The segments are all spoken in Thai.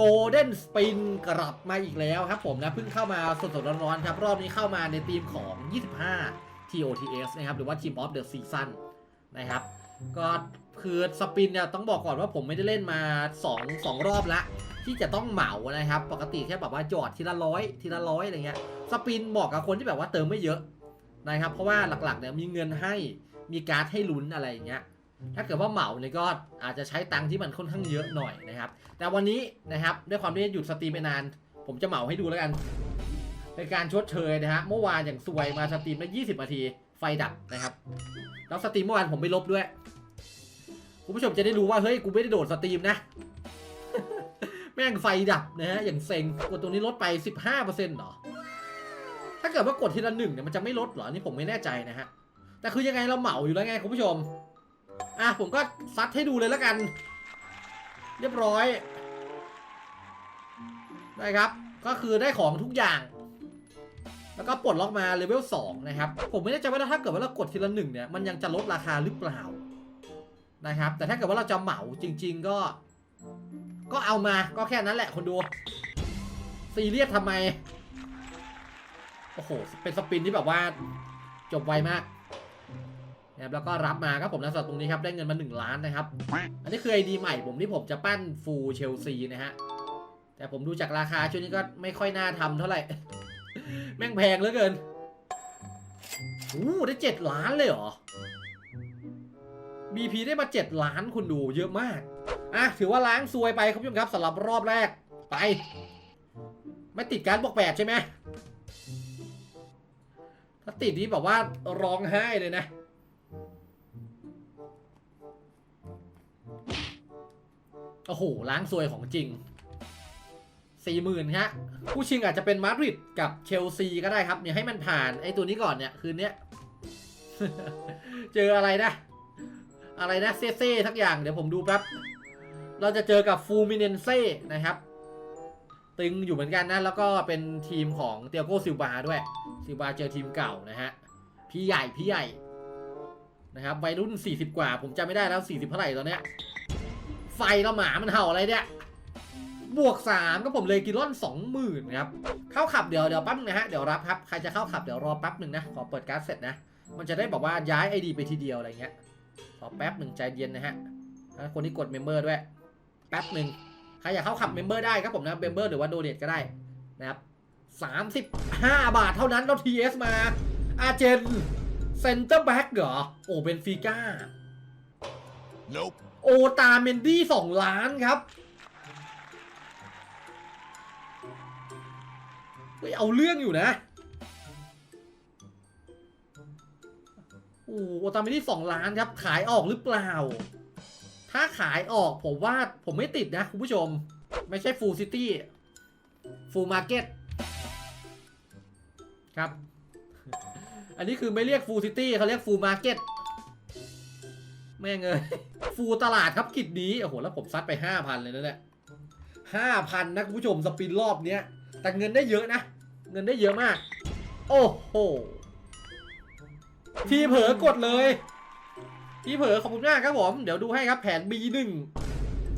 โกลเด้นสปินกลับมาอีกแล้วครับผมนะเพิ่งเข้ามาสดๆร้อนๆครับ รอบนี้เข้ามาในทีมของ 25 TOTS นะครับ หรือว่า Team of the Season นะครับ ก็คือสปินเนี่ยต้องบอกก่อนว่าผมไม่ได้เล่นมา 2 2 รอบละ ที่จะต้องเหมานะครับ ปกติแค่แบบว่าจอดทีละร้อยทีละร้อยอะไรเงี้ยสปินเหมาะกับคนที่แบบว่าเติมไม่เยอะนะครับ เพราะว่าหลักๆเนี่ยมีเงินให้มีการ์ดให้ลุ้นอะไรอย่างเงี้ย ถ้าเกิดว่าเหมาเนี่ยก็อาจจะใช้ตังค์ที่มันค่อนข้างเยอะหน่อยนะครับ แต่วันนี้นะครับด้วยความที่หยุดสตรีมไปนาน ผมจะเหมาให้ดูแล้วกัน เป็นการชดเชยนะฮะเมื่อวานอย่างซวยมาสตรีมได้20นาทีไฟดับนะครับแล้วสตรีมเมื่อวานผมไม่ลบด้วยคุณผู้ชมจะได้รู้ว่าเฮ้ยกูไม่ได้โดดสตรีมนะ แม่งไฟดับนะฮะอย่างเซ็งกดตรงนี้ลดไป 15%เหรอถ้าเกิดว่ากดทีละหนึ่งเนี่ยมันจะไม่ลดเหรอนี่ผมไม่แน่ใจนะฮะแต่คือยังไงเราเหมาอยู่แล้วไงคุณผู้ชม อะผมก็ซัดให้ดูเลยแล้วกัน เรียบร้อยได้ครับ ก็คือได้ของทุกอย่าง แล้วก็ปลดล็อกมาเลเวล2นะครับ ผมไม่แน่ใจว่าถ้าเกิดว่าเรากดทีละหนึ่งเนี่ยมันยังจะลดราคาหรือเปล่านะครับ แต่ถ้าเกิดว่าเราจะเหมาจริง ๆ ก็ ก็เอามาก็แค่นั้นแหละคนดูซีเรียสทำไม โอ้โห เป็นสปินที่แบบว่าจบไวมาก นะครับแล้วก็รับมาครับผมนะสำหรับตรงนี้ครับได้เงินมา 1 ล้านนะครับ อันนี้คือไอดีใหม่ผมที่ผมจะปั้นฟูลเชลซีนะฮะแต่ผมดูจากราคาช่วงนี้ก็ไม่ค่อยน่าทำเท่าไหร่ แม่งแพงเหลือเกินอู้ได้ 7 ล้านเลยเหรอ BP ได้มา 7 ล้านคุณดูเยอะมาก อะ ถือว่าล้างซวยไปครับผู้ชมครับสำหรับรอบแรกไป ไม่ติดการบอกแปดใช่ไหมถ้าติดนี้แบบว่าร้องไห้เลยนะ โอ้โหล้างซวยของจริงสี่หมื่นฮะผู้ชิงอาจจะเป็นมาดริดกับเชลซีก็ได้ครับเนี่ยให้มันผ่านไอ้ตัวนี้ก่อนเนี่ยคืนเนี้ยเจออะไรนะ อะไรนะเซ่เซ่ทักอย่างเดี๋ยวผมดูแป๊บเราจะเจอกับฟูมิเนนเซ่นะครับ ตึงอยู่เหมือนกันนะ แล้วก็เป็นทีมของเตียโกซิลบาด้วยซิลบาเจอทีมเก่านะฮะพี่ใหญ่พี่ใหญ่นะครับวัยรุ่น 40 กว่า ผมจำไม่ได้แล้ว 40 เท่าไหร่ตอนเนี้ย ไฟแล้วหมามันเห่าอะไรเนี่ย บวก 3 ก็ผมเลยกินร่อน 20,000ครับ เข้าขับเดี๋ยวเดี๋ยวแป๊บนึงนะฮะ เดี๋ยวรับครับ ใครจะเข้าขับเดี๋ยวรอแป๊บหนึ่งนะ ขอเปิดการ์ดเสร็จนะ มันจะได้บอกว่าย้าย ID ไปทีเดียวอะไรเงี้ย ขอแป๊บหนึ่งใจเย็นนะฮะ คนที่กดเมมเบอร์ด้วย แป๊บหนึ่งใครอยากเข้าขับเมมเบอร์ได้ครับผมนะ เมมเบอร์หรือว่าโดเนทก็ได้นะครับ35 บาทเท่านั้นแล้ว TS มา อาเจนเซนเตอร์แบ็กเหรอ โอ้เป็นฟิก้า Nope. โอตาเมนดี้สองล้านครับเฮ้ยเอาเรื่องอยู่นะโอ้โอตาเมนดี้สองล้านครับ ขายออกหรือเปล่า ถ้าขายออกผมว่าผมไม่ติดนะคุณผู้ชม ไม่ใช่ฟูลซิตี้ฟูลมาร์เก็ตครับ อันนี้คือไม่เรียกฟูลซิตี้เขาเรียกฟูลมาร์เก็ตแม่งเอ้ย ฟูลตลาดครับกิจนี้ โอ้โห แล้วผมซัดไป 5,000 เลยนะเนี่ยห้าพันนะคุณผู้ชมสปินรอบเนี้ย แต่เงินได้เยอะนะ เงินได้เยอะมาก โอ้โห ทีเผลอกดเลย ทีเผลอขอบคุณมากครับผม เดี๋ยวดูให้ครับแผน B1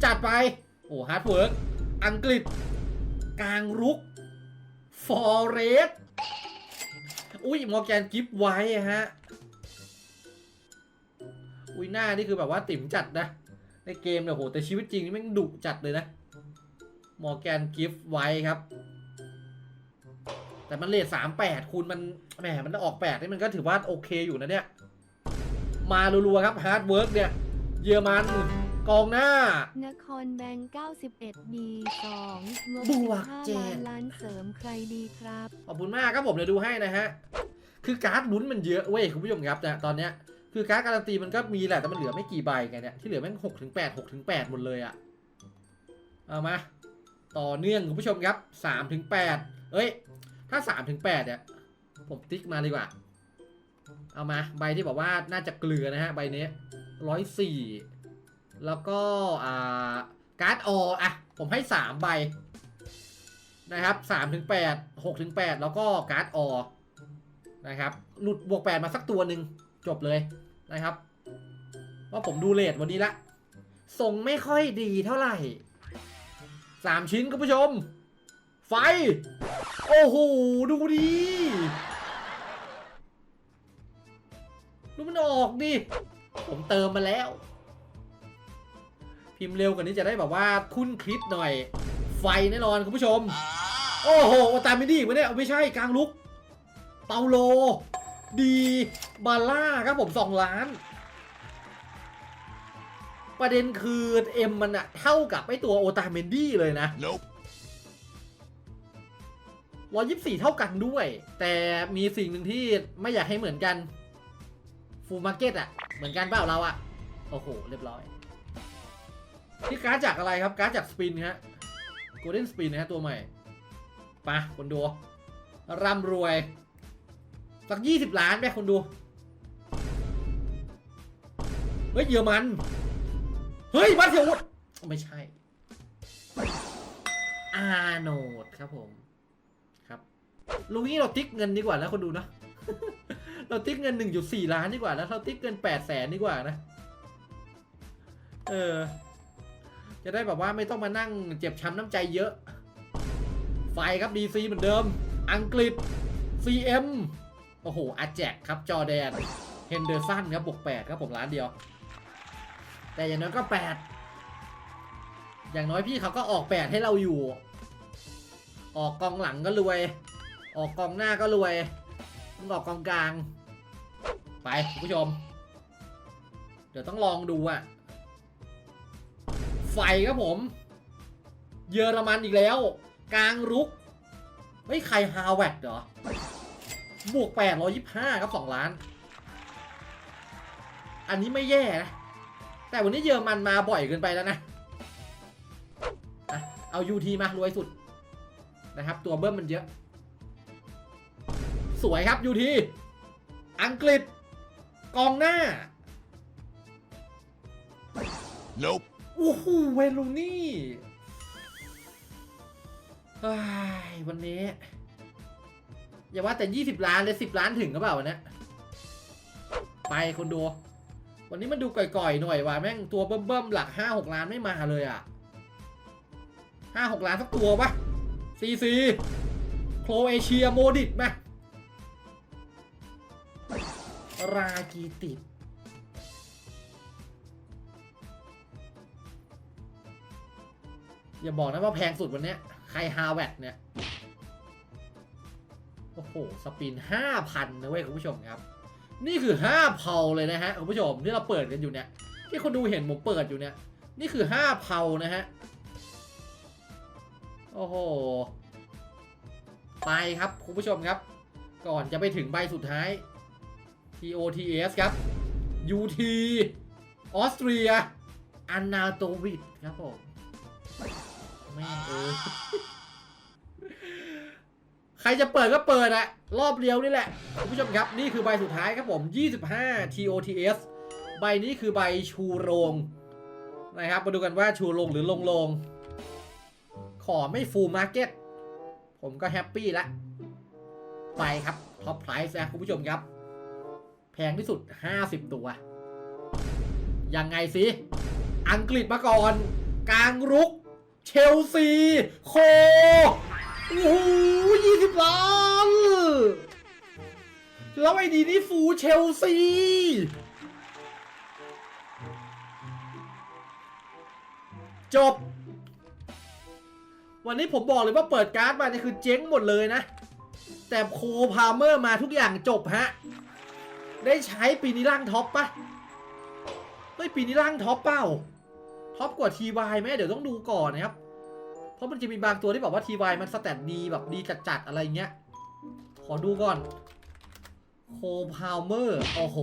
จัดไป โอ้ฮาร์ดเวิร์กอังกฤษ กลางรุก ฟอเรสอุ้ยมอร์แกนกิฟไว้ฮะ อุ้ยหน้านี่คือแบบว่าติ๋มจัดนะ ในเกมเนี่ยโหแต่ชีวิตจริงนี่แม่งดุจัดเลยนะมอร์แกนกิฟไว้ครับ แต่มันเลทสามแปดคูณมันแหมมันออกแปดนี่มันก็ถือว่าโอเคอยู่นะเนี่ย มารัวๆครับฮาร์ดเวิร์กเนี่ย เยอรมันกองหน้า นครแบงค์91ดี2งบบวกเจ็ด15ล้านล้านเสริมใครดีครับ ขอบคุณมากครับผมเดี๋ยวดูให้นะฮะ คือการ์ดลุ้นมันเยอะเว้ยคุณผู้ชมครับแต่ตอนเนี้ย คือการ์ดการันตีมันก็มีแหละแต่มันเหลือไม่กี่ใบไงเนี่ยที่เหลือแม่งหกถึงแปดหกถึงแปดหมดเลยอะเอามา ต่อเนื่องคุณผู้ชมครับสามถึงแปดเอ้ย ถ้าสามถึงแปดเนี่ยผมติ๊กมาดีกว่า เอามาใบที่บอกว่าน่าจะเกลือนะฮะใบนี้ร้อยสี่แล้วก็อ่าการ์ดออะผมให้สามใบนะครับสามถึงแปดหกถึงแปดแล้วก็การ์ดออนะครับหลุดบวกแปดมาสักตัวหนึ่ง จบเลยนะครับ ว่าผมดูเลทวันนี้ละทรงไม่ค่อยดีเท่าไหร่สามชิ้นคุณผู้ชม ไฟ โอ้โห ดูดิดูมันออกดิ ผมเติมมาแล้ว พิมพ์เร็วกว่านี้จะได้แบบว่าคุ้นคลิปหน่อย ไฟแน่นอนคุณผู้ชม โอ้โห ตามไม่ดีอีกไหมเนี่ย ไม่ใช่กลางลุก เปาโล ดีบาล่าครับผมสองล้าน ประเด็นคือเอ็มมันอะเท่ากับไอตัวโอตาเมนดี้เลยนะ Nope. ร้อยยี่สี่เท่ากันด้วย แต่มีสิ่งหนึ่งที่ไม่อยากให้เหมือนกัน ฟูมาร์เก็ตอะเหมือนกันเปล่าเราอะโอ้โห เรียบร้อยนี่การ์ดจากอะไรครับ การ์ดจากสปินฮะโกลเด้นสปินนะฮะตัวใหม่ไปะคนดูร่ำรวย สักยี่สิบล้านไปคนดู เฮ้ยเยอรมัน เฮ้ยมาเทียวดไม่ใช่ อาโนดครับผมครับลุงนี้เราติ๊กเงินดีกว่านะคนดูนะเราติ๊กเงิน 1.4 ล้านดีกว่านะเราติ๊กเงิน8แสนดีกว่านะ เออ จะได้แบบว่าไม่ต้องมานั่งเจ็บช้ำน้ำใจเยอะ ไฟครับ DC เหมือนเดิม อังกฤษ CM โอ้โหอาแจกครับจอแดนเฮนเดอร์สันครับบวก8ครับผมล้านเดียว แต่อย่างน้อยก็8อย่างน้อยพี่เขาก็ออก8ให้เราอยู่ ออกกองหลังก็รวย ออกกองหน้าก็รวยมึงออกกองกลาง ไปคุณผู้ชม เดี๋ยวต้องลองดูอะไฟครับผม เยอรมันอีกแล้ว กลางรุก เฮ้ย ใครฮาวเวดเหรอ บวก825ครับ2ล้าน อันนี้ไม่แย่นะ แต่วันนี้เยอรมันมาบ่อยเกินไปแล้วนะอะเอายูทีมารวยสุดนะครับ ตัวเบิ้มมันเยอะ สวยครับยูที อังกฤษ กองหน้า Nope. โอ้โหเวลูนี่เฮ้ยวันนี้ อย่าว่าแต่ 20 ล้านเลย10 ล้านถึงก็เปล่าวันเนี้ยไปคนดู วันนี้มันดูก่อยๆหน่อยว่ะแม่งตัวเบิ่มๆหลัก 5-6 ล้านไม่มาเลยอะ 5-6 ล้านสักตัวปะซีซีโครเอเชียโมดิตไหมรากีติดอย่าบอกนะว่าแพงสุดวันนี้ใครฮาแวดเนี่ย โอ้โห สปิน 5,000 นะเว้ยคุณผู้ชมครับ นี่คือ 5 เพาเลยนะฮะคุณผู้ชมที่เราเปิดกันอยู่เนี่ย ที่คนดูเห็นผมเปิดอยู่เนี่ย นี่คือ 5 เพานะฮะ โอ้โห ไปครับคุณผู้ชมครับ ก่อนจะไปถึงใบสุดท้าย TOTS ครับ UT ออสเตรียอันนาโตวิดครับผมแม่เออ ใครจะเปิดก็เปิดอะรอบเดียวนี่แหละคุณผู้ชมครับนี่คือใบสุดท้ายครับผม 25 TOTS ใบนี้คือใบชูโรงนะครับมาดูกันว่าชูโรงหรือลงโรงขอไม่ฟูลมาร์เก็ตผมก็แฮปปี้ละไปครับท็อปไพรส์นะคุณผู้ชมครับ แพงที่สุด 50 ตัว ยังไงสิ อังกฤษมาก่อน กลางรุก เชลซี โค โอ้ ยี่สิบล้านแล้วไอ้ดีนี่ฟูเชลซีจบ วันนี้ผมบอกเลยว่าเปิดการ์ดมาเนี่ยคือเจ๊งหมดเลยนะ แต่โคพาเมอร์มาทุกอย่างจบฮะ ได้ใช้ปีนี้ร่างท็อปปะเฮ้ยปีนี้ร่างท็อปเปล่า ท็อปกว่าทีวายไหมเดี๋ยวต้องดูก่อนนะครับ เพราะมันจะมีบางตัวที่บอกว่าทีวมันสแตทดีแบบดีจัดๆอะไรเงี้ย ขอดูก่อนโคพาวเมอร์โอ้โห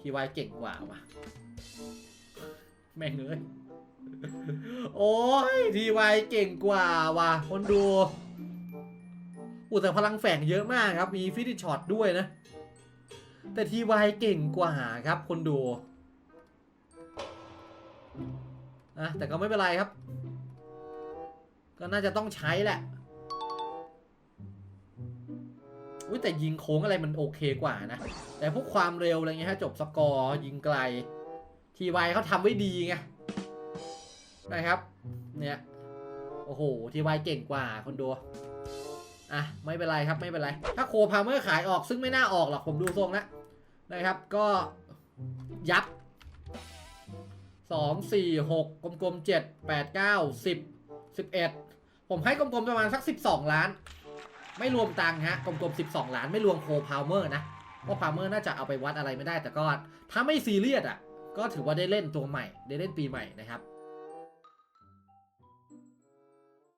ทีวเก่งกว่าว่ะ แม่งเลยโอ้ยทีวเก่งกว่าว่ะคนดูอุยแต่พลังแฝงเยอะมากครับ มีฟิติช็อตด้วยนะ แต่ทีวเก่งกว่าครับคนดูอะแต่ก็ไม่เป็นไรครับ ก็น่าจะต้องใช้แหละอุ้ยแต่ยิงโค้งอะไรมันโอเคกว่านะ แต่พวกความเร็วอะไรเงี้ยฮะจบสกอร์ยิงไกล ทีวเขาทำไว้ดีไงนะครับ เนี่ย โอ้โห ทีวายเก่งกว่าคนดูอะ ไม่เป็นไรครับไม่เป็นไร ถ้าโคพาเมอร์ขายออกซึ่งไม่น่าออกหรอกผมดูทรงแล้วนะครับ ก็ยับสองสี่หกกลมๆเจ็ดแปดเก้าสิบสิบเอ็ด ผมให้กลมๆประมาณสักสิบสองล้าน ไม่รวมตังค์ฮะกลมๆสิบสองล้านไม่รวมโคพาวเมอร์นะเพราะพาวเมอร์น่าจะเอาไปวัดอะไรไม่ได้แต่ก็ถ้าไม่ซีเรียสอะก็ถือว่าได้เล่นตัวใหม่ได้เล่นปีใหม่นะครับ